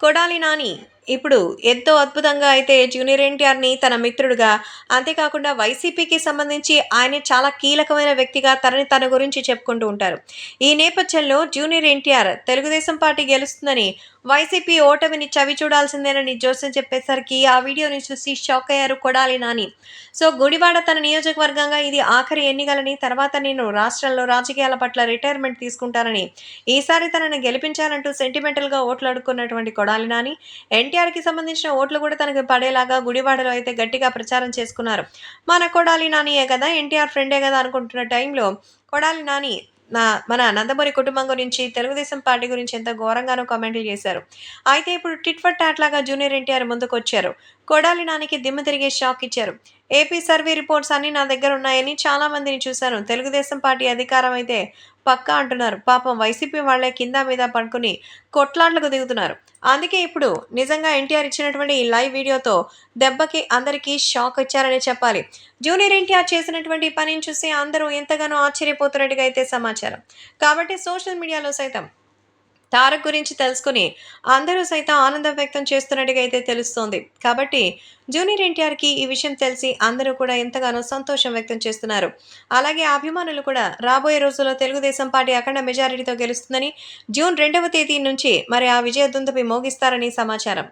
కొడాలి నాని. ఇప్పుడు ఎంతో అద్భుతంగా అయితే జూనియర్ ఎన్టీఆర్ని తన మిత్రుడుగా అంతేకాకుండా వైసీపీకి సంబంధించి ఆయన చాలా కీలకమైన వ్యక్తిగా తనని తన గురించి చెప్పుకుంటూ ఉంటారు. ఈ నేపథ్యంలో జూనియర్ ఎన్టీఆర్ తెలుగుదేశం పార్టీ గెలుస్తుందని వైసీపీ ఓటమిని చవి చూడాల్సిందేనని జోసెఫ్ చెప్పేసరికి ఆ వీడియోని చూసి షాక్ అయ్యారు కొడాలి నాని. సో గుడివాడ తన నియోజకవర్గంగా ఇది ఆఖరి ఎన్నికలని తర్వాత నేను రాష్ట్రంలో రాజకీయాల పట్ల రిటైర్మెంట్ తీసుకుంటానని ఈసారి తనని గెలిపించాలంటూ సెంటిమెంటల్గా ఓట్లాడుకున్నటువంటి కొడాలి నాని ఎన్టీఆర్కి సంబంధించిన ఓట్లు కూడా తనకు పడేలాగా గుడివాడలో అయితే గట్టిగా ప్రచారం చేసుకున్నారు. మన కొడాలి నానియే కదా ఎన్టీఆర్ ఫ్రెండే కదా అనుకుంటున్న టైంలో కొడాలి నాని నా మన నందమూరి కుటుంబం గురించి తెలుగుదేశం పార్టీ గురించి ఎంత ఘోరంగానో కామెంట్లు చేశారు. అయితే ఇప్పుడు టిట్ ఫర్ టాట్ లాగా జూనియర్ ఎన్టీఆర్ ముందుకు వచ్చారు కొడాలి నానికి దిమ్మ తిరిగే షాక్ ఇచ్చారు. ఏపీ సర్వే రిపోర్ట్స్ అన్నీ నా దగ్గర ఉన్నాయని చాలా మందిని చూశాను. తెలుగుదేశం పార్టీ అధికారం అయితే పక్కా అంటున్నారు. పాపం వైసీపీ వాళ్ళే కింద మీద పడుకుని కొట్లాట్లకు దిగుతున్నారు. అందుకే ఇప్పుడు నిజంగా ఎన్టీఆర్ ఇచ్చినటువంటి ఈ లైవ్ వీడియోతో దెబ్బకి అందరికీ షాక్ ఇచ్చారని చెప్పాలి. జూనియర్ ఎన్టీఆర్ చేసినటువంటి పనిని చూసి అందరూ ఎంతగానో ఆశ్చర్యపోతున్నట్టుగా అయితే సమాచారం. కాబట్టి సోషల్ మీడియాలో సైతం తారక్ గురించి తెలుసుకుని అందరూ సైతం ఆనందం వ్యక్తం చేస్తున్నట్టుగా అయితే తెలుస్తోంది. కాబట్టి జూనియర్ ఎన్టీఆర్కి ఈ విషయం తెలిసి అందరూ కూడా ఎంతగానో సంతోషం వ్యక్తం చేస్తున్నారు. అలాగే అభిమానులు కూడా రాబోయే రోజుల్లో తెలుగుదేశం పార్టీ అఖండ మెజారిటీతో గెలుస్తుందని జూన్ రెండవ తేదీ నుంచి మరి ఆ విజయ దుందుపి మోగిస్తారని సమాచారం.